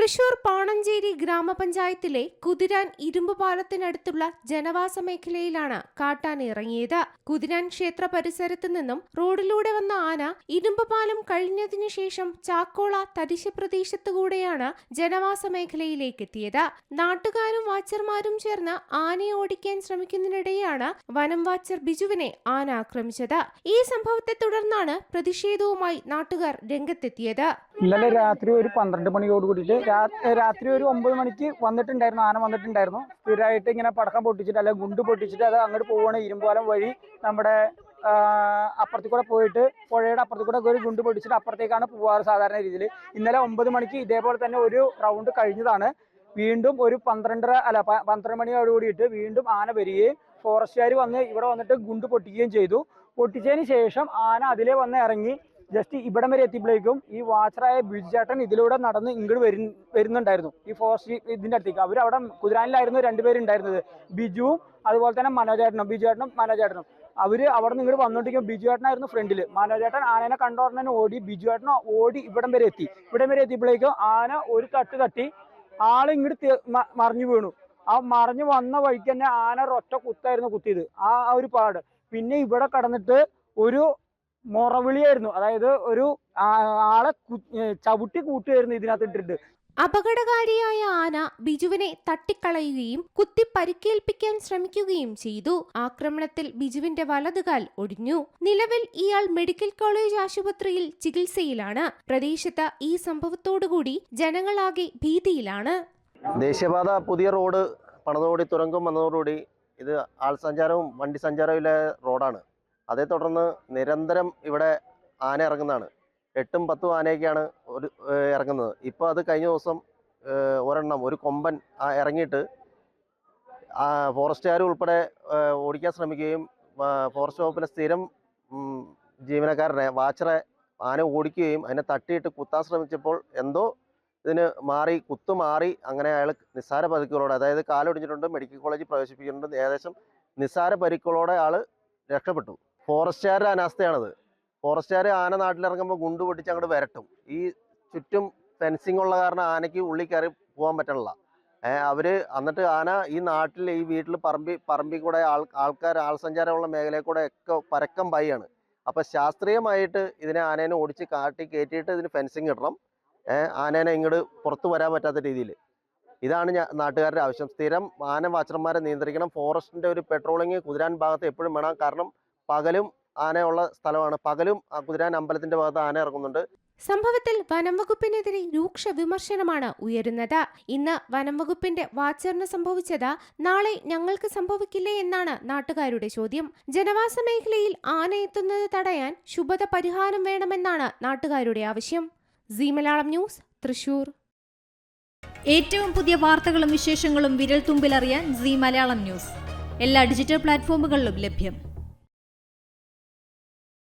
തൃശൂർ പാണഞ്ചേരി ഗ്രാമപഞ്ചായത്തിലെ കുതിരാൻ ഇരുമ്പ് പാലത്തിനടുത്തുള്ള ജനവാസ മേഖലയിലാണ് കാട്ടാൻ ഇറങ്ങിയത്. കുതിരാൻ ക്ഷേത്ര പരിസരത്ത് നിന്നും റോഡിലൂടെ വന്ന ആന ഇരുമ്പ് പാലം കഴിഞ്ഞതിനു ശേഷം ചാക്കോള തരിശ പ്രദേശത്തുകൂടെയാണ് ജനവാസ മേഖലയിലേക്ക് എത്തിയത്. നാട്ടുകാരും വാച്ചർമാരും ചേർന്ന് ആനയെ ഓടിക്കാൻ ശ്രമിക്കുന്നതിനിടെയാണ് വനം വാച്ചർ ബിജുവിനെ ആന ആക്രമിച്ചത്. ഈ സംഭവത്തെ തുടർന്നാണ് പ്രതിഷേധവുമായി നാട്ടുകാർ രംഗത്തെത്തിയത്. ഇന്നലെ രാത്രി ഒരു പന്ത്രണ്ട് മണിയോട് കൂടിയിട്ട് രാത്രി ഒരു ഒമ്പത് മണിക്ക് വന്നിട്ടുണ്ടായിരുന്നു ആന വന്നിട്ടുണ്ടായിരുന്നു. സ്ഥിരമായിട്ട് ഇങ്ങനെ പടക്കം പൊട്ടിച്ചിട്ട് അല്ലെങ്കിൽ ഗുണ്ട് പൊട്ടിച്ചിട്ട് അത് അങ്ങോട്ട് പോവുകയാണ് ഇരുമ്പാലം വഴി നമ്മുടെ ആ, കൂടെ പോയിട്ട് പുഴയുടെ അപ്പുറത്ത് കൂടെ ഒരു ഗുണ്ട് പൊട്ടിച്ചിട്ട് അപ്പുറത്തേക്കാണ് പോവാറ് സാധാരണ രീതിയിൽ. ഇന്നലെ ഒമ്പത് മണിക്ക് ഇതേപോലെ തന്നെ ഒരു റൗണ്ട് കഴിഞ്ഞതാണ്. വീണ്ടും ഒരു പന്ത്രണ്ടര അല്ല പന്ത്രണ്ട് മണിയോട് കൂടിയിട്ട് വീണ്ടും ആന വരികയും ഫോറസ്റ്റുകാർ വന്ന് ഇവിടെ വന്നിട്ട് ഗുണ്ട് പൊട്ടിക്കുകയും ചെയ്തു. പൊട്ടിച്ചതിന് ശേഷം ആന അതിലേ വന്ന് ഇറങ്ങി ജസ്റ്റ് ഇവിടം വരെ എത്തിയപ്പോഴേക്കും ഈ വാച്ചറായ ബിജുചേട്ടൻ ഇതിലൂടെ നടന്ന് ഇങ്ങോട്ട് വരു വരുന്നുണ്ടായിരുന്നു. ഈ ഫോറസ്റ്റ് ഇതിന്റെ അടുത്തേക്ക്. അവർ അവിടെ കുതിരാനിലായിരുന്നു രണ്ടുപേരുണ്ടായിരുന്നത് ബിജുവും അതുപോലെ തന്നെ മനോജേട്ടനും ബിജുചേട്ടനും മനോജേട്ടനും. അവർ അവിടെ നിന്ന് ഇങ്ങോട്ട് വന്നോണ്ടിരിക്കും ബിജുചേട്ടനായിരുന്നു ഫ്രണ്ടിൽ മനോജേട്ടൻ ആനനെ കണ്ടോടനെ ഓടി ബിജുചേട്ടൻ ഓടി ഇവിടം വരെ എത്തി. ഇവിടം വരെ എത്തിയപ്പോഴേക്കും ആന ഒരു തട്ട് തട്ടി ആൾ ഇങ്ങോട്ട് മറിഞ്ഞു വീണു. ആ മറിഞ്ഞു വന്ന വഴിക്ക് തന്നെ ആന ഒരൊറ്റ കുത്തായിരുന്നു കുത്തിയത്. ആ ഒരു പാട്. പിന്നെ ഇവിടെ കടന്നിട്ട് ഒരു മുറവിളിയായിരുന്നു. അതായത് ഒരു ആളെ ചവിട്ടി കൂട്ടുകയായിരുന്നു ഇതിനകത്ത് ഇട്ടിട്ട് അപകടകാരിയായ ആന ബിജുവിനെ തട്ടിക്കളയുകയും കുത്തി പരിക്കേൽപ്പിക്കാൻ ശ്രമിക്കുകയും ചെയ്തു. ആക്രമണത്തിൽ ബിജുവിന്റെ വലതുകാൽ ഒടിഞ്ഞു. നിലവിൽ ഇയാൾ മെഡിക്കൽ കോളേജ് ആശുപത്രിയിൽ ചികിത്സയിലാണ്. പ്രദേശത്ത് ഈ സംഭവത്തോടുകൂടി ജനങ്ങളാകെ ഭീതിയിലാണ്. ദേശീയപാത പുതിയ റോഡ് പണതോടി തുരങ്കം വന്നതോടുകൂടി ഇത് ആൾ സഞ്ചാരവും വണ്ടി സഞ്ചാരവും ഇല്ല റോഡാണ്. അതേ തുടർന്ന് നിരന്തരം ഇവിടെ ആന ഇറങ്ങുന്നതാണ്. എട്ടും പത്തും ആനയൊക്കെയാണ് ഒരു ഇറങ്ങുന്നത്. ഇപ്പോൾ അത് കഴിഞ്ഞ ദിവസം ഒരെണ്ണം ഒരു കൊമ്പൻ ഇറങ്ങിയിട്ട് ഫോറസ്റ്റുകാർ ഉൾപ്പെടെ ഓടിക്കാൻ ശ്രമിക്കുകയും ഫോറസ്റ്റ് വകുപ്പിലെ സ്ഥിരം ജീവനക്കാരനെ വാച്ചറെ ആന ഓടിക്കുകയും അതിനെ തട്ടിയിട്ട് കുത്താൻ ശ്രമിച്ചപ്പോൾ എന്തോ ഇതിന് മാറി കുത്തു മാറി അങ്ങനെ അയാൾ നിസ്സാര പരിക്കുകളോടെ അതായത് കാലൊടിഞ്ഞിട്ടുണ്ട് മെഡിക്കൽ കോളേജിൽ പ്രവേശിപ്പിക്കുന്നുണ്ട് ഏകദേശം നിസ്സാര പരിക്കുകളോടെ ആൾ രക്ഷപ്പെട്ടു. ഫോറസ്റ്റുകാരുടെ അനാസ്ഥയാണത്. ഫോറസ്റ്റുകാർ ആന നാട്ടിലിറങ്ങുമ്പോൾ ഗുണ്ട് പൊട്ടിച്ച് അങ്ങോട്ട് വരട്ടും. ഈ ചുറ്റും ഫെൻസിങ് ഉള്ള കാരണം ആനയ്ക്ക് ഉള്ളിൽ കയറി പോകാൻ പറ്റണില്ല. അവർ എന്നിട്ട് ആന ഈ നാട്ടിൽ ഈ വീട്ടിൽ പറമ്പി പറമ്പിൽ കൂടെ ആൾ ആൾക്കാർ ആൾ സഞ്ചാരമുള്ള മേഖലയിൽ കൂടെ ഒക്കെ പരക്കം പൈയാണ് അപ്പോൾ ശാസ്ത്രീയമായിട്ട് ഇതിനെ ആനേനെ ഓടിച്ച് കാട്ടി കയറ്റിയിട്ട് ഇതിന് ഫെൻസിങ് ഇടണം. ആനേനെ ഇങ്ങോട്ട് പുറത്തു വരാൻ പറ്റാത്ത രീതിയിൽ. ഇതാണ് ഞാൻ നാട്ടുകാരുടെ ആവശ്യം. സ്ഥിരം ആന വാച്ചർമാരെ നിയന്ത്രിക്കണം. ഫോറസ്റ്റിന്റെ ഒരു പെട്രോളിങ് കുതിരാൻ ഭാഗത്ത് എപ്പോഴും വേണം. കാരണം പകലും ആനയുള്ള സ്ഥലമാണ്. പകലും ആ കുതിരാൻ അമ്പലത്തിന്റെ ഭാഗത്ത് ആന ഇറങ്ങുന്നുണ്ട്. സംഭവത്തിൽ വനം വകുപ്പിനെതിരെ രൂക്ഷ വിമർശനമാണ് ഉയരുന്നത്. ഇന്ന് വനം വകുപ്പിന്റെ വാച്ചറിന് സംഭവിച്ചത് നാളെ ഞങ്ങൾക്ക് സംഭവിക്കില്ലേ എന്നാണ് നാട്ടുകാരുടെ ചോദ്യം. ജനവാസ മേഖലയിൽ ആന എത്തുന്നത് തടയാൻ ശുഭത പരിഹാരം വേണമെന്നാണ് നാട്ടുകാരുടെ ആവശ്യം. C Malayalam news Thrissur. ഏറ്റവും പുതിയ വാർത്തകളും വിശേഷങ്ങളും വിരൽ തുമ്പിലറിയാൻ സി മലയാളം ന്യൂസ്. എല്ലാ ഡിജിറ്റൽ പ്ലാറ്റ്ഫോമുകളിലും ലഭ്യം.